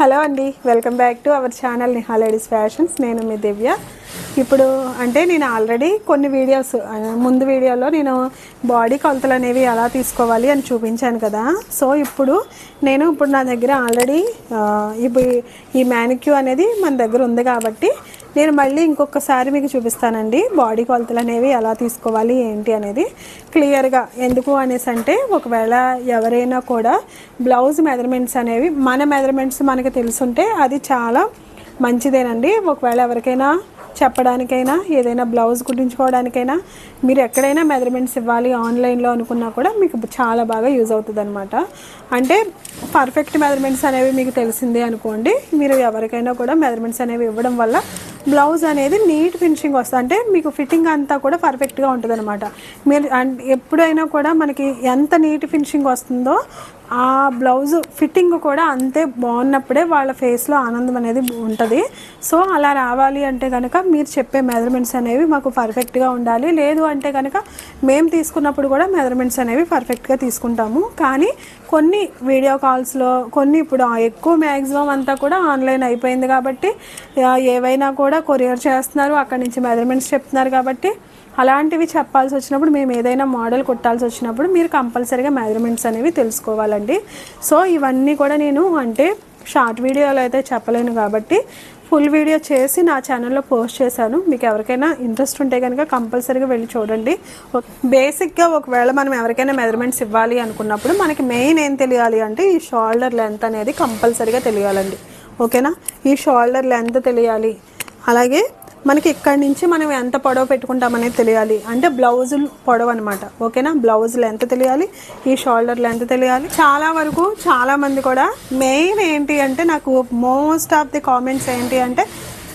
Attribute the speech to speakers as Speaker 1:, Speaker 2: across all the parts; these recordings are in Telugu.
Speaker 1: హలో అండి welcome back to our channel Niha ladies fashions. నేను మీ దివ్య. ఇప్పుడు అంటే నేను ఆల్రెడీ కొన్ని వీడియోస్ ముందు వీడియోలో నేను బాడీ కొలతలు అనేవి ఎలా తీసుకోవాలి అని చూపించాను కదా. సో ఇప్పుడు నేను ఇప్పుడు నా దగ్గర ఆల్రెడీ ఇప్పుడు ఈ మ్యానిక్యూ అనేది మన దగ్గర ఉంది కాబట్టి నేను మళ్ళీ ఇంకొకసారి మీకు చూపిస్తానండి. బాడీ కొలతలు అనేవి ఎలా తీసుకోవాలి ఏంటి అనేది క్లియర్గా ఎందుకు అనేసి అంటే ఒకవేళ ఎవరైనా కూడా బ్లౌజ్ మెజర్మెంట్స్ అనేవి మన మెజర్మెంట్స్ మనకి తెలుసుంటే అది చాలా మంచిదేనండి. ఒకవేళ ఎవరికైనా చెప్పడానికైనా ఏదైనా బ్లౌజ్ కుట్టించుకోవడానికైనా మీరు ఎక్కడైనా మెజర్మెంట్స్ ఇవ్వాలి ఆన్లైన్లో అనుకున్నా కూడా మీకు చాలా బాగా యూజ్ అవుతుంది అనమాట అంటే పర్ఫెక్ట్ మెజర్మెంట్స్ అనేవి మీకు తెలిసిందే అనుకోండి. మీరు ఎవరికైనా కూడా మెజర్మెంట్స్ అనేవి ఇవ్వడం వల్ల బ్లౌజ్ అనేది నీట్ ఫినిషింగ్ వస్తుంది. అంటే మీకు ఫిట్టింగ్ అంతా కూడా పర్ఫెక్ట్గా ఉంటుంది అనమాట మీరు ఎప్పుడైనా కూడా మనకి ఎంత నీట్ ఫినిషింగ్ వస్తుందో ఆ బ్లౌజ్ ఫిట్టింగ్ కూడా అంతే బాగున్నప్పుడే వాళ్ళ ఫేస్లో ఆనందం అనేది ఉంటుంది. సో అలా రావాలి అంటే కనుక మీరు చెప్పే మెజర్మెంట్స్ అనేవి మాకు పర్ఫెక్ట్గా ఉండాలి. లేదు అంటే కనుక మేము తీసుకున్నప్పుడు కూడా మెజర్మెంట్స్ అనేవి పర్ఫెక్ట్గా తీసుకుంటాము. కానీ కొన్ని వీడియో కాల్స్లో కొన్ని ఇప్పుడు ఎక్కువ మ్యాక్సిమం అంతా కూడా ఆన్లైన్ అయిపోయింది కాబట్టి ఏవైనా కూడా కొరియర్ చేస్తున్నారు అక్కడి నుంచి మెజర్మెంట్స్ చెప్తున్నారు కాబట్టి అలాంటివి చెప్పాల్సి వచ్చినప్పుడు మేము ఏదైనా మోడల్ కుట్టాల్సి వచ్చినప్పుడు మీరు కంపల్సరీగా మెజర్మెంట్స్ అనేవి తెలుసుకోవాలండి. అండి. సో ఇవన్నీ కూడా నేను అంటే షార్ట్ వీడియోలో అయితే చెప్పలేను కాబట్టి ఫుల్ వీడియో చేసి నా ఛానల్లో పోస్ట్ చేశాను. మీకు ఎవరికైనా ఇంట్రెస్ట్ ఉంటే కనుక కంపల్సరీగా వెళ్ళి చూడండి. బేసిక్గా ఒకవేళ మనం ఎవరికైనా మెజర్మెంట్స్ ఇవ్వాలి అనుకున్నప్పుడు మనకి మెయిన్ ఏం తెలియాలి అంటే ఈ షోల్డర్ లెంత్ అనేది కంపల్సరీగా తెలియాలండి. ఓకేనా? ఈ షోల్డర్ లెంత్ తెలియాలి. అలాగే మనకి ఇక్కడ నుంచి మనం ఎంత పొడవు పెట్టుకుంటామనేది తెలియాలి. అంటే బ్లౌజ్ పొడవు అనమాట ఓకేనా బ్లౌజ్ లెంత్ తెలియాలి? ఈ షోల్డర్ లెంత్ తెలియాలి? చాలా వరకు చాలా మంది కూడా మెయిన్ ఏంటి అంటే నాకు మోస్ట్ ఆఫ్ ది కామెంట్స్ ఏంటి అంటే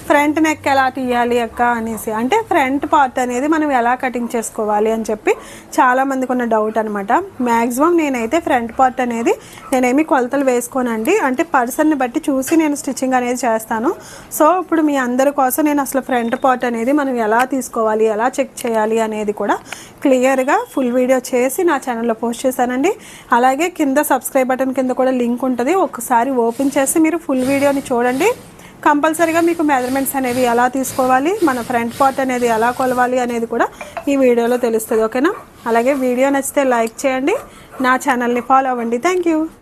Speaker 1: ఫ్రంట్ నెక్ ఎలా తీయాలి అక్క అనేసి. అంటే ఫ్రంట్ పార్ట్ అనేది మనం ఎలా కటింగ్ చేసుకోవాలి అని చెప్పి చాలా మందికి ఉన్న డౌట్ అనమాట మ్యాక్సిమం నేనైతే ఫ్రంట్ పార్ట్ అనేది నేనేమి కొలతలు వేసుకోనండి. అంటే పర్సన్ని బట్టి చూసి నేను స్టిచ్చింగ్ అనేది చేస్తాను. సో ఇప్పుడు మీ అందరి కోసం నేను అసలు ఫ్రంట్ పార్ట్ అనేది మనం ఎలా తీసుకోవాలి ఎలా చెక్ చేయాలి అనేది కూడా క్లియర్గా ఫుల్ వీడియో చేసి నా ఛానల్లో పోస్ట్ చేశానండి. అలాగే కింద సబ్స్క్రైబ్ బటన్ కింద కూడా లింక్ ఉంటుంది. ఒకసారి ఓపెన్ చేసి మీరు ఫుల్ వీడియోని చూడండి. కంపల్సరీగా మీకు మెజర్మెంట్స్ అనేవి ఎలా తీసుకోవాలి మన ఫ్రంట్ పార్ట్ అనేది ఎలా కొలవాలి అనేది కూడా ఈ వీడియోలో తెలుస్తుంది ఓకేనా? అలాగే వీడియో నచ్చితే లైక్ చేయండి నా ఛానల్ని ఫాలో అవ్వండి. Thank you